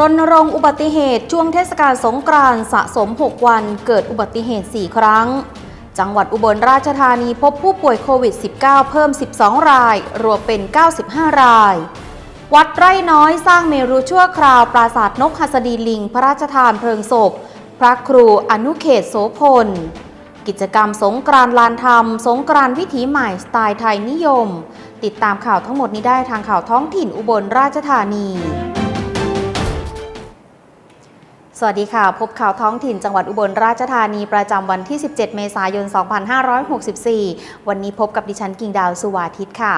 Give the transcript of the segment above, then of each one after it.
รณรงค์อุบัติเหตุช่วงเทศกาลสงกรานต์สะสม 6 วันเกิดอุบัติเหตุ 4 ครั้ง จังหวัดอุบลราชธานีพบผู้ป่วยโควิด -19 เพิ่ม 12 ราย รวมเป็น 95 ราย วัดไร่น้อยสร้างเมรุชั่วคราวปราสาทนกหัสดีลิง พระราชทานเพลิงศพ พระครูอนุเขตโสพล กิจกรรมสงกรานต์ลานธรรม สงกรานต์วิถีใหม่สไตล์ไทยนิยม ติดตามข่าวทั้งหมดนี้ได้ทางข่าวท้องถิ่นอุบลราชธานี สวัสดีค่ะ พบข่าวท้องถิ่นจังหวัดอุบลราชธานีประจำวันที่ 17 เมษายน 2564 วันนี้พบกับดิฉันกิ่งดาวสุวาทิตค่ะ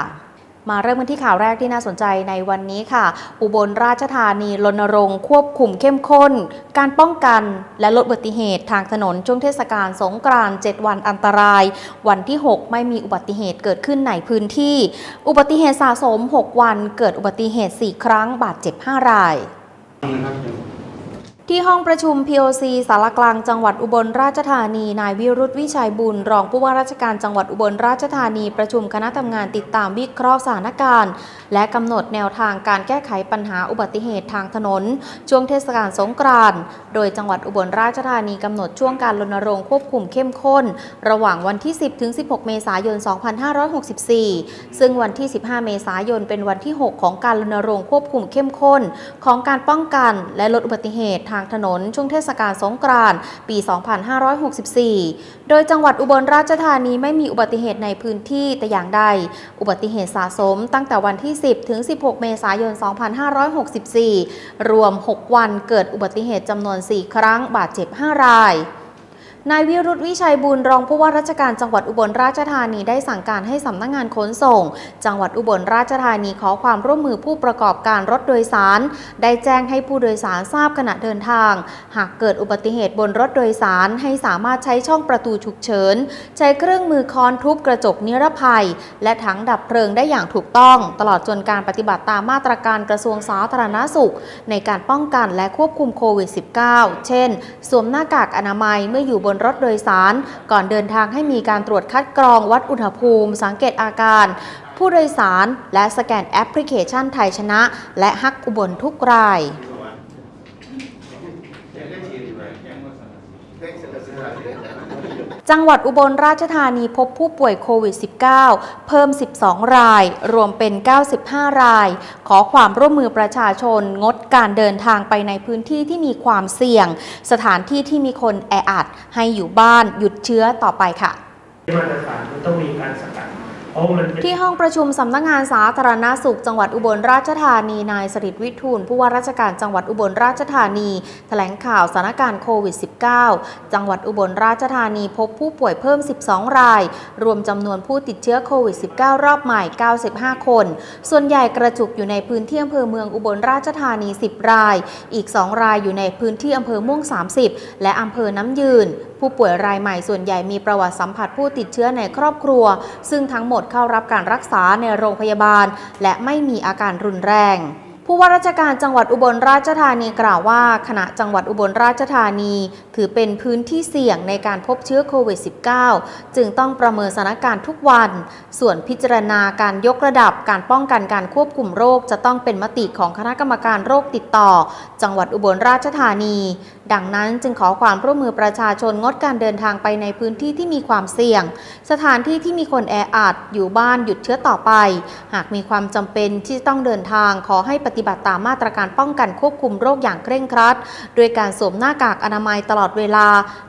มาเริ่มกันที่ข่าวแรกที่น่าสนใจในวันนี้ค่ะ อุบลราชธานีรณรงค์ควบคุมเข้มข้น การป้องกันและลดอุบัติเหตุทางถนนช่วงเทศกาลสงกรานต์7วันอันตราย วันที่ 6 ไม่มีอุบัติเหตุเกิดขึ้นในพื้นที่ อุบัติเหตุสะสม 6 วันเกิดอุบัติเหตุ 4 ครั้งบาดเจ็บ 5 ราย ที่ห้องประชุม POC สารกลางจังหวัดอุบลราชธานี นายวิรุธวิชัยบุญ รองผู้ว่าราชการจังหวัดอุบลราชธานี ประชุมคณะทำงานติดตามวิเคราะห์สถานการณ์ และกำหนดแนวทางการแก้ไขปัญหาอุบัติเหตุทางถนน ช่วงเทศกาลสงกรานต์โดยจังหวัดอุบลราชธานีกำหนดช่วงการรณรงค์ควบคุมเข้มข้น ระหว่างวันที่ 10 ถึง 16 เมษายน 2564 ซึ่งวันที่ 15 เมษายน เป็นวันที่ 6 ของการรณรงค์ควบคุมเข้มข้น ของการป้องกันและลดอุบัติเหตุทางางถนนช่วงเทศกาลสงกรานต์ปี 2564 โดยจังหวัดอุบลราชธานีไม่มีอุบัติเหตุในพื้นที่แต่อย่างใด อุบัติเหตุสะสมตั้งแต่วันที่ 10 ถึง 16 เมษายน 2564 รวม 6 วันเกิดอุบัติเหตุจำนวน 4 ครั้งบาดเจ็บ 5 ราย นายวิรุธวิชัยบุญรองผู้ว่าราชการจังหวัดอุบลราชธานีได้สั่งการให้สำนักงงานขนส่ง จังหวัดอุบลราชธานีขอความร่วมมือผู้ประกอบการรถโดยสาร ได้แจ้งให้ผู้โดยสารทราบขณะเดินทาง หากเกิดอุบัติเหตุบนรถโดยสารให้สามารถใช้ช่องประตูฉุกเฉิน ใช้เครื่องมือค้อนทุบกระจกนิรภัย และถังดับเพลิงได้อย่างถูกต้อง ตลอดจนการปฏิบัติตามมาตรการกระทรวงสาธารณสุข ในการป้องกันและควบคุมโควิด -19 เช่น สวมหน้ากากอนามัยเมื่ออยู่บนรถโดยสาร ก่อนเดินทางให้มีการตรวจคัดกรองวัดอุณหภูมิ สังเกตอาการ ผู้โดยสาร และสแกนแอปพลิเคชันไทยชนะ และฮักอุบลทุกราย จังหวัดอุบลราชธานีพบผู้ป่วยโควิด -19 เพิ่ม 12 ราย รวมเป็น 95 ราย ขอความร่วมมือประชาชน งดการเดินทางไปในพื้นที่ที่มีความเสี่ยง สถานที่ที่มีคนแออัด ให้อยู่บ้านหยุดเชื้อต่อไปค่ะมาตรฐานมันต้องมีการสกัด ที่ห้องประชุมสำนักงานสาธารณาสุขจังหวัดอุบลราชธานี นายสริตวิทูลผู้ว่าราชการจังหวัดอุบลราชธานี แถลงข่าวสถานการณ์โควิด -19 จังหวัดอุบลราชธานีพบผู้ป่วยเพิ่ม 12 ราย รวมจำนวนผู้ติดเชื้อโควิด -19 รอบใหม่ 95 คน ส่วนใหญ่กระจุกอยู่ในพื้นที่อำเภอเมืองอุบลราชธานี 10 ราย อีก 2 รายอยู่ในพื้นที่อำเภอม่วง 30 และอำเภอน้ำยืน ผู้ป่วยรายใหม่ส่วนใหญ่มีประวัติสัมผัสผู้ติดเชื้อในครอบครัว ซึ่งทั้งหมดเข้ารับการรักษาในโรงพยาบาล และไม่มีอาการรุนแรงผู้ว่าราชการจังหวัดอุบลราชธานีกล่าวว่าขณะจังหวัดอุบลราชธานี ถือเป็นพื้นที่เสี่ยงในการพบเชื้อโควิด -19 จึงต้องประเมินสถานการณ์ทุกวัน ส่วนพิจารณาการยกระดับการป้องกันการควบคุมโรคจะต้องเป็นมติของคณะกรรมการโรคติดต่อ จังหวัดอุบลราชธานี ดังนั้นจึงขอความร่วมมือประชาชนงดการเดินทางไปในพื้นที่ที่มีความเสี่ยง สถานที่ที่มีคนแออัดอยู่บ้านหยุดเชื้อต่อไป หากมีความจำเป็นที่จะต้องเดินทางขอให้ปฏิบัติตามมาตรการป้องกันควบคุมโรคอย่างเคร่งครัด โดยการสวมหน้ากากอนามัยตลอดเวลา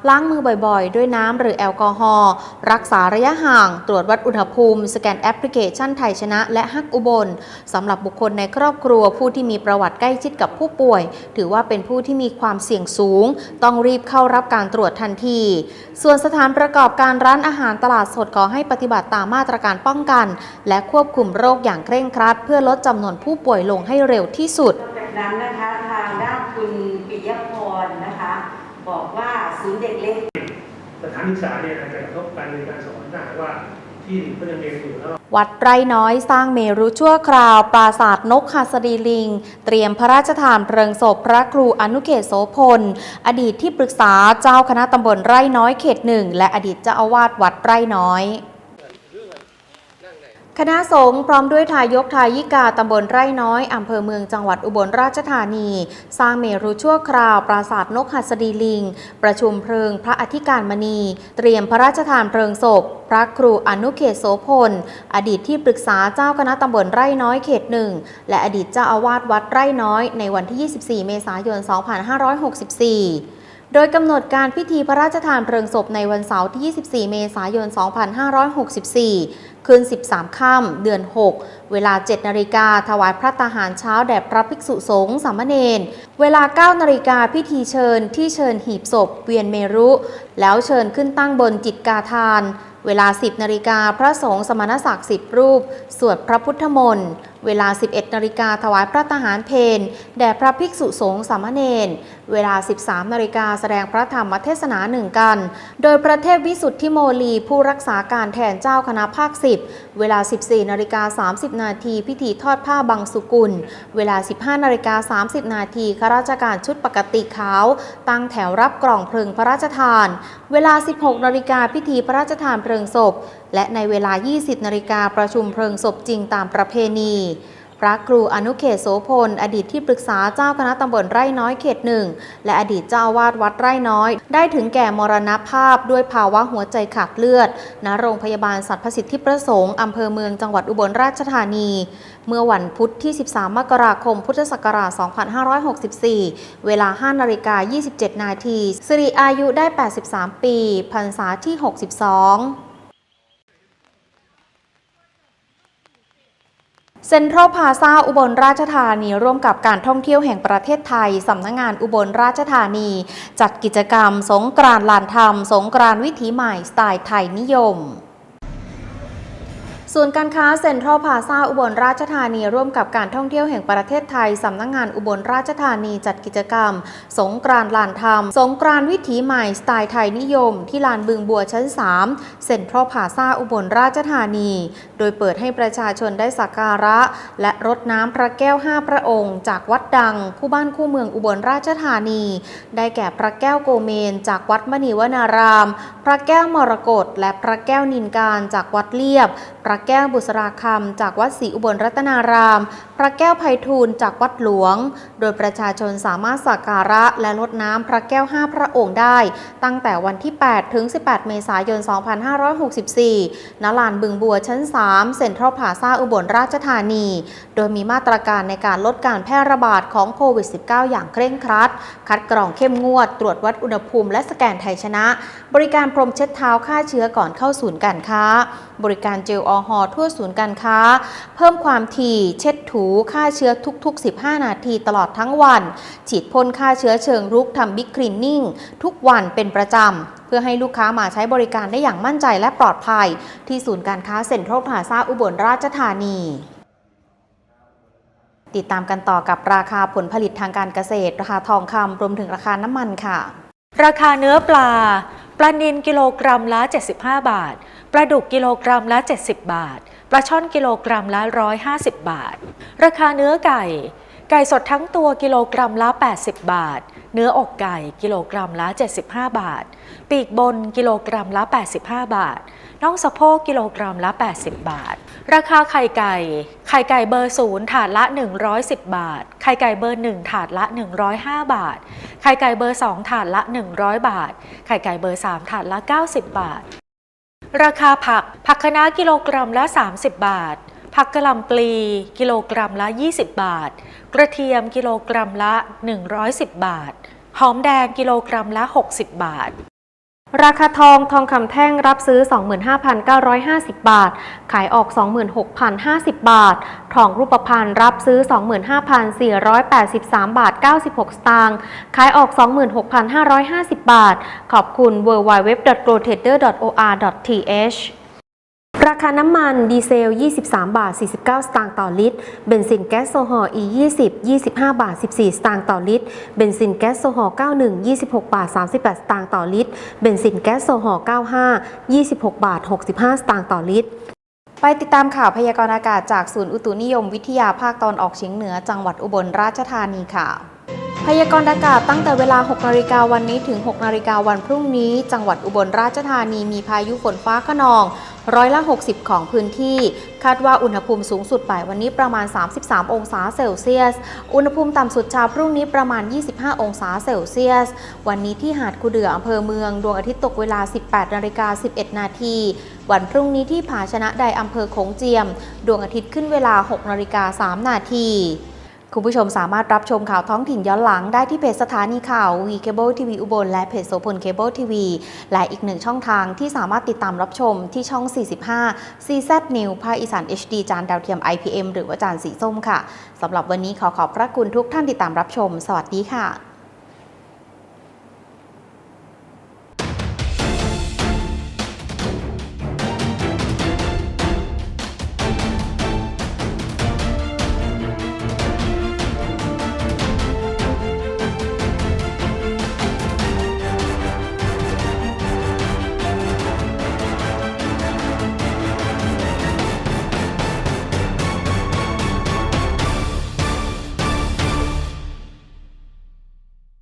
ล้างมือบ่อยๆ ด้วยน้ำหรือแอลกอฮอล์รักษาระยะห่าง ตรวจวัดอุณหภูมิ สแกนแอปพลิเคชันไทยชนะ และฮักอุบลสำหรับบุคคลในครอบครัวผู้ที่มีประวัติใกล้ชิดกับผู้ป่วย ถือว่าเป็นผู้ที่มีความเสี่ยงสูงสูง ต้องรีบเข้ารับการตรวจทันที ส่วนสถานประกอบการร้านอาหารตลาดสดขอให้ปฏิบัติตามมาตรการป้องกัน และควบคุมโรคอย่างเคร่งครัด เพื่อลดจำนวนผู้ป่วยลงให้เร็วที่สุดจากนั้นนะคะทางด้านคุณปิยพรนะคะ บอกว่าศูนย์เด็กเล็กสถานศึกษาเนี่ยอาจจะกระทบการเรียนการสอนถ้าหากว่า ววัดไร่น้อยสร้างเมรุชั่วคราว ปราสาทนกหัสดีลิง เตรียมพระราชทานเพลิงศพพระครูอนุเขตโสพล อดีตที่ปรึกษาเจ้าคณะตำบลไร่น้อยเขตหนึ่งและอดีตเจ้าอาวาสวัดไร่น้อย คณะสงฆ์พร้อมด้วยทายกทายิกาตำบลไร่น้อยอำเภอเมืองจังหวัดอุบลราชธานี สร้างเมรุชั่วคราว ปราสาทนกหัสดีลิง ประชุมเพลิงพระอธิการมณี เตรียมพระราชทานเพลิงศพ พระครูอนุเขตโสพล อดีตที่ปรึกษาเจ้าคณะตำบลไร่น้อยเขตหนึ่ง และอดีตเจ้าอาวาสวัดไร่น้อยในวันที่ 24 เมษายน 2564 โดยกำหนดการพิธีพระราชทานเพลิงศพในวันเสาร์ที่ 24 เมษายน 2564 คืน 13 ค่ำ เดือน 6 เวลา 7 นาฬิกา ถวายพระตาหารเช้าแด่พระภิกษุสงฆ์สามเณร เวลา 9 นาฬิกาพิธีเชิญที่เชิญหีบศพ เวียนเมรุ แล้วเชิญขึ้นตั้งบนจิตกาทาน เวลา 10 นาฬิกาพระสงฆ์สมณศักดิ์สิบรูป สวดพระพุทธมนต์เวลา 11 นาฬิกาถวายพระตาหารเพนแด่พระภิกษุสงฆ์สามเณร เวลา 13 นาฬิกาแสดงพระธรรมเทศนาหนึ่งกัน โดยพระเทพวิสุทธิโมลีผู้รักษาการแทนเจ้าคณะภาค 10 เวลา 14 นาฬิกา 30 นาทีพิธีทอดผ้าบังสุกุล เวลา 15 นาฬิกา 30 นาทีข้าราชการชุดปกติขาว ตั้งแถวรับกล่องเพลิงพระราชทาน เวลา 16 นาฬิกาพิธีพระราชทานเพลิงศพ และในเวลา 20 นาฬิกาประชุมเพลิงศพจริงตามประเพณี พระครูอนุเขตโสพล อดีตที่ปรึกษาเจ้าคณะตำบลไร่น้อยเขตหนึ่ง และอดีตเจ้าวาสวัดไร่น้อย ได้ถึงแก่มรณภาพด้วยภาวะหัวใจขาดเลือด ณ โรงพยาบาลสัตว์ประสิทธิประสงค์ อำเภอเมืองจังหวัดอุบลราชธานี เมื่อวันพุธที่ 13 มกราคม พุทธศักราช 2564 เวลา 5 นาฬิกา 27 นาทีสิริอายุได้ 83 ปีพรรษาที่ 62 เซ็นทรัลพาซาอุบลราชธานี ร่วมกับการท่องเที่ยวแห่งประเทศไทย สำนักงงานอุบลราชธานี จัดกิจกรรม สงกรานต์ลานธรรม สงกรานต์วิถีใหม่สไตล์ไทยนิยม ส่วนการค้าเซ็นทรัลพาซาอุบลราชธานีร่วมกับการท่องเที่ยวแห่งประเทศไทย สำนักงงานอุบลราชธานีจัดกิจกรรม สงกรานต์ลานธรรม สงกรานต์วิถีใหม่สไตล์ไทยนิยม ที่ลานบึงบัวชั้น 3 เซ็นทรัลพาซาอุบลราชธานี โดยเปิดให้ประชาชนได้สักการะ และรดน้ำพระแก้วห้าพระองค์ จากวัดดังคู่บ้านคู่เมืองอุบลราชธานี ได้แก่พระแก้วโกเมน จากวัดมณีวนาราม พระแก้วมรกตและพระแก้วนินการจากวัดเลียบพระแก้วบุษราคำจากวัดศรีอุบลรัตนาราม พระแก้วไพฑูรย์จากวัดหลวง โดยประชาชนสามารถสักการะและลดน้ำพระแก้วห้าพระองค์ได้ ตั้งแต่วันที่ 8 ถึง 18 เมษายน 2564 ณ ลานบึงบัวชั้น 3 เซ็นทรัลพาซาอุบลราชธานี โดยมีมาตรการในการลดการแพร่ระบาดของโควิด -19 อย่างเคร่งครัด คัดกรองเข้มงวด ตรวจวัดอุณหภูมิและสแกนไทยชนะ บริการพรมเช็ดเท้าฆ่าเชื้อก่อนเข้าศูนย์การค้า บริการเจลแอลกอฮอล์ทั่วศูนย์การค้า เพิ่มความถี่เช็ดถูฆ่าเชื้อทุก ๆ 15 นาทีตลอดทั้งวัน ฉีดพ่นฆ่าเชื้อเชิงรุกทำบิ๊กคลีนนิ่งทุกวันเป็นประจำ เพื่อให้ลูกค้ามาใช้บริการได้อย่างมั่นใจและปลอดภัย ที่ศูนย์การค้าเซ็นทรัลพลาซาอุบลราชธานีติดตามกันต่อกับราคาผลผลิตทางการเกษตร ราคาทองคำรวมถึงราคาน้ำมันค่ะ ราคาเนื้อปลา ปลานิลกิโลกรัมละ 75 บาท ปลาดุกกิโลกรัมละ 70 บาท ปลาช่อนกิโลกรัมละ 150 บาท ราคาเนื้อไก่ ไก่สดทั้งตัวกิโลกรัมละ 80 บาท เนื้ออกไก่กิโลกรัมละ 75 บาท ปีกบนกิโลกรัมละ 85 บาท น่องสะโพกกิโลกรัมละ 80 บาท ราคาไข่ไก่ ไข่ไก่เบอร์ศูนย์ถาดละ 110 บาท ไข่ไก่เบอร์1ถาดละ 105 บาท ไข่ไก่เบอร์2ถาดละ 100 บาท ไข่ไก่เบอร์3ถาดละ 90 บาท ราคาผัก ผักคะน้ากิโลกรัมละ 30 บาท ผักกะหล่ำปลี กิโลกรัมละ 20 บาท กระเทียมกิโลกรัมละ 110 บาท หอมแดงกิโลกรัมละ 60 บาท ราคาทองทองคำแท่งรับซื้อ 25,950 บาท ขายออก 26,050 บาท ทองรูปพรรณรับซื้อ 25,483 บาท 96 สตางค์ ขายออก 26,550 บาท ขอบคุณ w w w g r o t r a d e r o r t h ราคาน้ำมันดีเซล 23 บาท 49 สตางค์ต่อลิตร เบนซินแก๊สโซฮอล์ E20 25 บาท 14 สตางค์ต่อลิตร เบนซินแก๊สโซฮอล์ 91 26 บาท 38 สตางค์ต่อลิตร เบนซินแก๊สโซฮอล์ 95 26 บาท 65 สตางค์ต่อลิตร ไปติดตามข่าวพยากรณ์อากาศจากศูนย์อุตุนิยมวิทยาภาคตอนออกเฉียงเหนือจังหวัดอุบลราชธานีค่ะ พยากรณ์อากาศตั้งแต่เวลา 6 นาฬิกาวันนี้ถึง 6 นาฬิกาวันพรุ่งนี้ จังหวัดอุบลราชธานีมีพายุฝนฟ้าขนอง ร้อยละ 60 ของพื้นที่ คาดว่าอุณหภูมิสูงสุดบ่ายวันนี้ประมาณ 33 องศาเซลเซียส อุณหภูมิต่ำสุดเช้าพรุ่งนี้ประมาณ 25 องศาเซลเซียส วันนี้ที่หาดคูเดืออำเภอเมือง ดวงอาทิตย์ตกเวลา 18 นาฬิกา 11 นาทีวันพรุ่งนี้ที่ผาชนะใดอำเภอโขงเจียม ดวงอาทิตย์ขึ้นเวลา 6 นาฬิกา 3 นาที คุณผู้ชมสามารถรับชมข่าวท้องถิ่นย้อนหลังได้ที่เพจสถานีข่าววีเคเบิลทีวีอุบลและเพจโสพลเคเบิลทีวีและอีกหนึ่งช่องทางที่สามารถติดตามรับชมที่ช่อง 45 CZ New ภาคอีสาน HD จานดาวเทียม IPM หรือว่าจานสีส้มค่ะสำหรับวันนี้ขอขอบพระคุณทุกท่านติดตามรับชม สวัสดีค่ะ